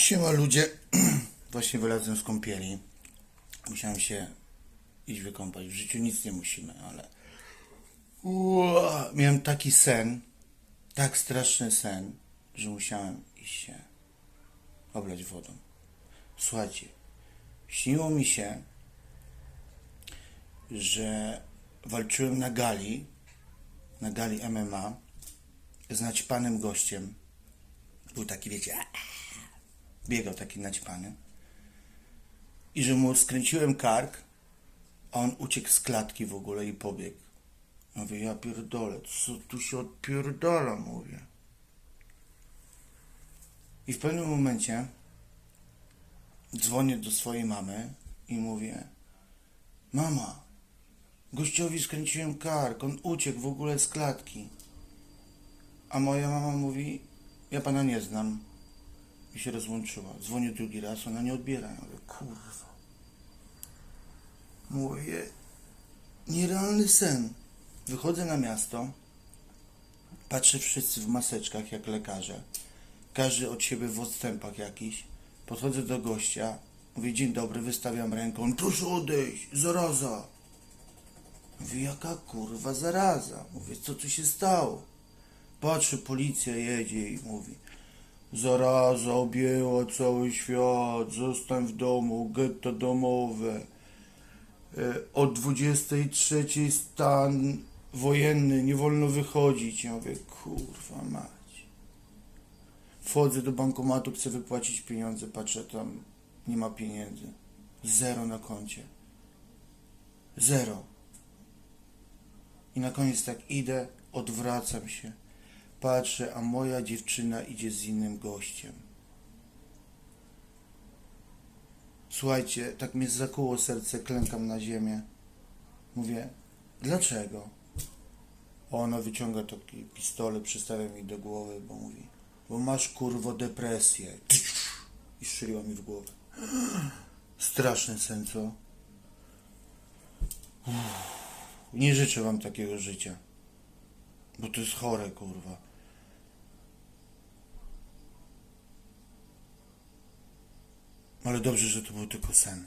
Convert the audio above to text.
Siema ludzie, właśnie wylazłem z kąpieli. Musiałem się iść wykąpać. W życiu nic nie musimy, ale miałem taki sen, tak straszny sen, że musiałem iść się oblać wodą. Słuchajcie, śniło mi się, że walczyłem na gali, na gali MMA z naćpanym gościem. Był taki, wiecie, biegał taki naćpany. I że mu skręciłem kark, a on uciekł z klatki w ogóle i pobiegł. Mówię, ja pierdolę, co tu się odpierdala, mówię. I w pewnym momencie dzwonię do swojej mamy i mówię, mama, gościowi skręciłem kark, on uciekł w ogóle z klatki. A moja mama mówi, ja pana nie znam. I się rozłączyła. Dzwonię drugi raz, ona nie odbiera. Ja mówię, kurwa. Mówię, nierealny sen. Wychodzę na miasto, patrzę wszyscy w maseczkach jak lekarze. Każdy od siebie w odstępach jakiś. Podchodzę do gościa, mówię, dzień dobry, wystawiam ręką, proszę odejść, zaraza. Mówię, jaka kurwa zaraza? Mówię, co tu się stało? Patrzy, policja jedzie i mówi, zaraza objęła cały świat, zostań w domu, getto domowe. E, Od 23 stan wojenny, nie wolno wychodzić. Ja mówię, kurwa mać. Wchodzę do bankomatu, chcę wypłacić pieniądze, patrzę tam, nie ma pieniędzy. Zero na koncie. Zero. I na koniec tak idę, odwracam się, patrzę, a moja dziewczyna idzie z innym gościem. Słuchajcie, tak mnie zakuło serce, klękam na ziemię. Mówię, dlaczego? Ona wyciąga taki pistolet, przystawia mi do głowy, bo mówi, bo masz kurwo depresję. I strzeliła mi w głowę. Straszny sen, co? Uff, nie życzę wam takiego życia. Bo to jest chore, kurwa. Ale dobrze, że to był tylko sen.